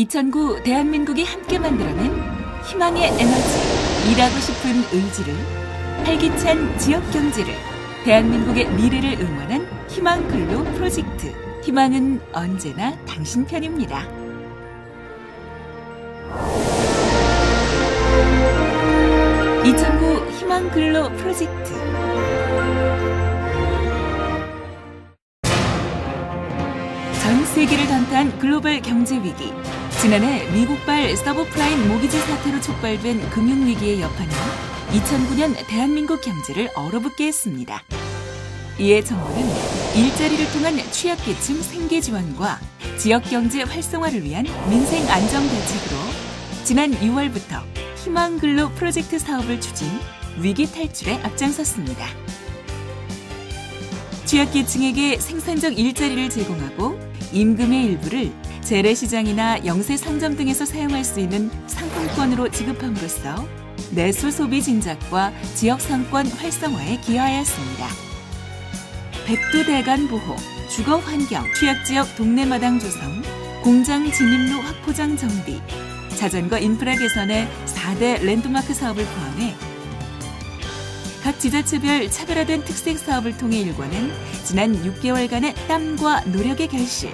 2009 대한민국이 함께 만들어낸 희망의 에너지, 일하고 싶은 의지를, 활기찬 지역 경제를, 대한민국의 미래를 응원한 희망 근로 프로젝트. 희망은 언제나 당신 편입니다. (2009) 희망 근로 프로젝트 전 세계를 단탄 글로벌 경제 위기. 지난해 미국발 서브프라임 모기지 사태로 촉발된 금융위기의 여파는 2009년 대한민국 경제를 얼어붙게 했습니다. 이에 정부는 일자리를 통한 취약계층 생계 지원과 지역 경제 활성화를 위한 민생 안정 대책으로 지난 6월부터 희망 근로 프로젝트 사업을 추진 위기 탈출에 앞장섰습니다. 취약계층에게 생산적 일자리를 제공하고 임금의 일부를 재래시장이나 영세 상점 등에서 사용할 수 있는 상품권으로 지급함으로써 내수 소비 진작과 지역 상권 활성화에 기여하였습니다. 백두대간 보호, 주거 환경, 취약 지역 동네마당 조성, 공장 진입로 확포장 정비, 자전거 인프라 개선의 4대 랜드마크 사업을 포함해 각 지자체별 차별화된 특색 사업을 통해 일궈낸 지난 6개월간의 땀과 노력의 결실.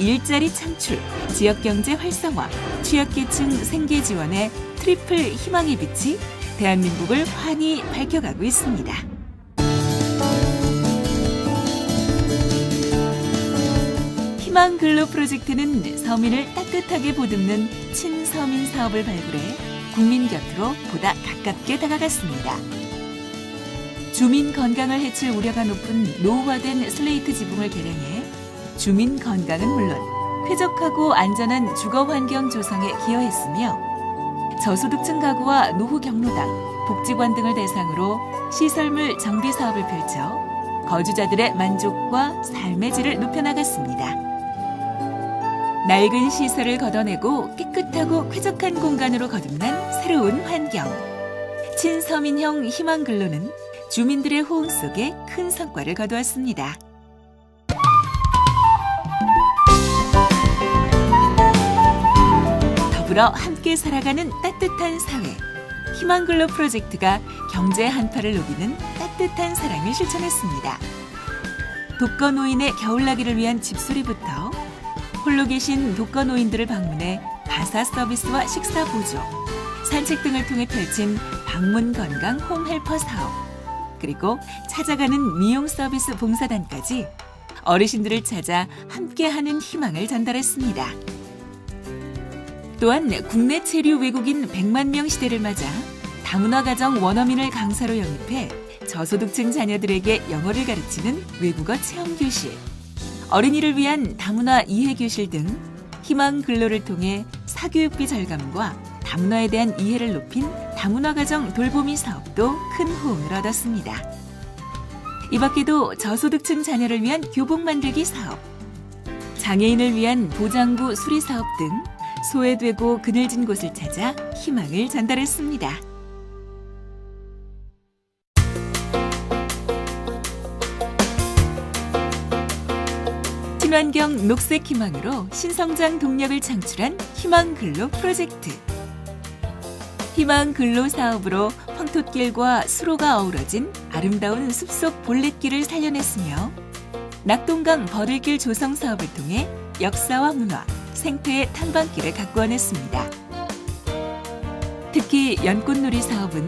일자리 창출, 지역경제 활성화, 취약계층 생계 지원의 트리플 희망의 빛이 대한민국을 환히 밝혀가고 있습니다. 희망 근로 프로젝트는 서민을 따뜻하게 보듬는 친서민 사업을 발굴해 국민 곁으로 보다 가깝게 다가갔습니다. 주민 건강을 해칠 우려가 높은 노후화된 슬레이트 지붕을 개량해 주민 건강은 물론 쾌적하고 안전한 주거 환경 조성에 기여했으며 저소득층 가구와 노후 경로당, 복지관 등을 대상으로 시설물 정비 사업을 펼쳐 거주자들의 만족과 삶의 질을 높여나갔습니다. 낡은 시설을 걷어내고 깨끗하고 쾌적한 공간으로 거듭난 새로운 환경. 친서민형 희망 근로는 주민들의 호응 속에 큰 성과를 거두었습니다. 더불어 함께 살아가는 따뜻한 사회. 희망글로 프로젝트가 경제 한파를 녹이는 따뜻한 사랑을 실천했습니다. 독거 노인의 겨울나기를 위한 집수리부터 홀로 계신 독거 노인들을 방문해 가사 서비스와 식사 보조, 산책 등을 통해 펼친 방문 건강 홈 헬퍼 사업, 그리고 찾아가는 미용 서비스 봉사단까지 어르신들을 찾아 함께하는 희망을 전달했습니다. 또한 국내 체류 외국인 100만 명 시대를 맞아 다문화 가정 원어민을 강사로 영입해 저소득층 자녀들에게 영어를 가르치는 외국어 체험 교실, 어린이를 위한 다문화 이해 교실 등 희망 근로를 통해 사교육비 절감과 다문화에 대한 이해를 높인 다문화 가정 돌보미 사업도 큰 호응을 얻었습니다. 이 밖에도 저소득층 자녀를 위한 교복 만들기 사업, 장애인을 위한 보장구 수리 사업 등 소외되고 그늘진 곳을 찾아 희망을 전달했습니다. 친환경 녹색 희망으로 신성장 동력을 창출한 희망 근로 프로젝트. 희망 근로 사업으로 황토길과 수로가 어우러진 아름다운 숲속 볼렛길을 살려냈으며 낙동강 버들길 조성 사업을 통해 역사와 문화, 생태의 탐방길을 가꾸어냈습니다. 특히 연꽃놀이 사업은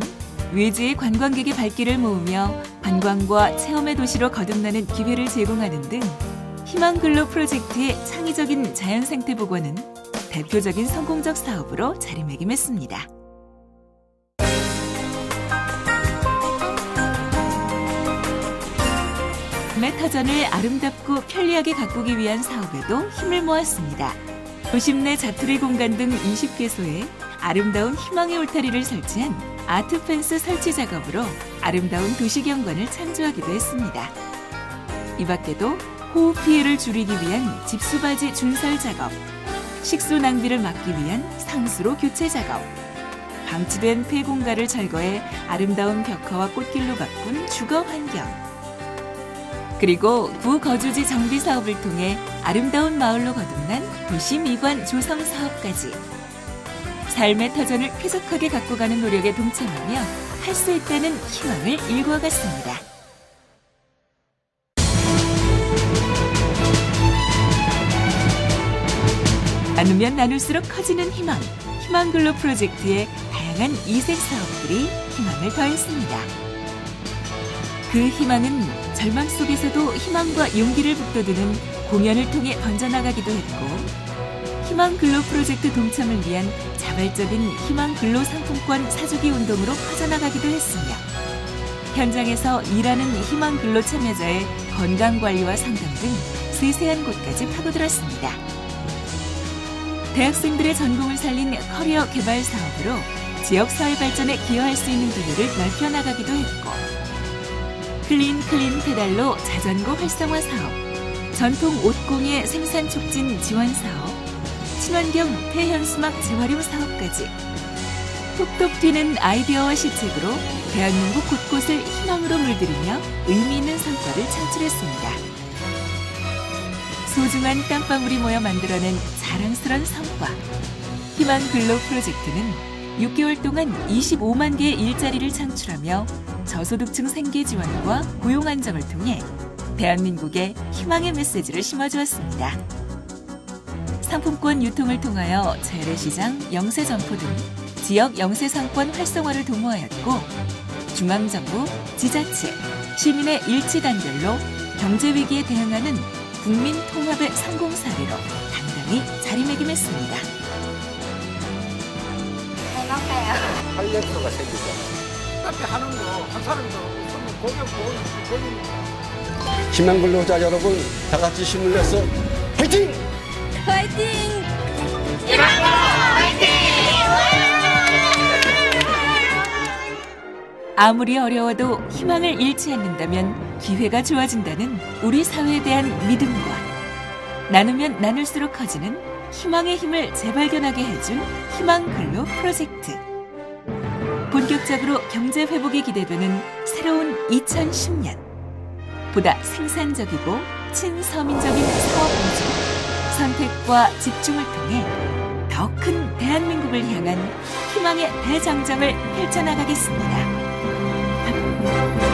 외지의 관광객의 발길을 모으며 관광과 체험의 도시로 거듭나는 기회를 제공하는 등 희망근로 프로젝트의 창의적인 자연 생태 복원은 대표적인 성공적 사업으로 자리매김했습니다. 메타전을 아름답고 편리하게 가꾸기 위한 사업에도 힘을 모았습니다. 도심 내 자투리 공간 등 20개소에 아름다운 희망의 울타리를 설치한 아트 펜스 설치 작업으로 아름다운 도시 경관을 창조하기도 했습니다. 이 밖에도 호흡 피해를 줄이기 위한 집수바지 준설 작업, 식수 낭비를 막기 위한 상수로 교체 작업, 방치된 폐공가를 철거해 아름다운 벽화와 꽃길로 바꾼 주거 환경, 그리고 구거주지 정비 사업을 통해 아름다운 마을로 거듭난 도시 미관 조성 사업까지 삶의 터전을 쾌적하게 갖고 가는 노력에 동참하며 할 수 있다는 희망을 일구어갔습니다. 나누면 나눌수록 커지는 희망. 희망글로 프로젝트의 다양한 이색 사업들이 희망을 더했습니다. 그 희망은 절망 속에서도 희망과 용기를 북돋우는 공연을 통해 번져나가기도 했고, 희망글로 프로젝트 동참을 위한 자발적인 희망글로 상품권 사주기 운동으로 퍼져나가기도 했으며, 현장에서 일하는 희망글로 참여자의 건강 관리와 상담 등 세세한 곳까지 파고들었습니다. 대학생들의 전공을 살린 커리어 개발 사업으로 지역 사회 발전에 기여할 수 있는 기회를 넓혀 나가기도 했고 클린 클린 페달로 자전거 활성화 사업, 전통 옷공예 생산 촉진 지원 사업, 친환경 폐현 수막 재활용 사업까지 톡톡 튀는 아이디어와 시책으로 대한민국 곳곳을 희망으로 물들이며 의미 있는 성과를 창출했습니다. 소중한 땀방울이 모여 만들어낸 자랑스런 성과. 희망 근로 프로젝트는 6개월 동안 25만 개의 일자리를 창출하며 저소득층 생계 지원과 고용 안정을 통해 대한민국에 희망의 메시지를 심어주었습니다. 상품권 유통을 통하여 재래시장, 영세점포 등 지역 영세상권 활성화를 도모하였고 중앙정부, 지자체, 시민의 일치 단결로 경제 위기에 대응하는 국민 통합의 성공 사례로 당당히 자리매김했습니다. 행복해요. 활력소가 생기죠. 카페 하는 거 한 사람도 없으면 고객 보는 보는 희망 근로자 여러분, 다 같이 힘을 내서 화이팅! 화이팅! 아무리 어려워도 희망을 잃지 않는다면 기회가 좋아진다는 우리 사회에 대한 믿음과 나누면 나눌수록 커지는 희망의 힘을 재발견하게 해준 희망 근로 프로젝트. 본격적으로 경제 회복이 기대되는 새로운 2010년. 보다 생산적이고 친서민적인 사업 구조, 선택과 집중을 통해 더 큰 대한민국을 향한 희망의 대장정을 펼쳐나가겠습니다.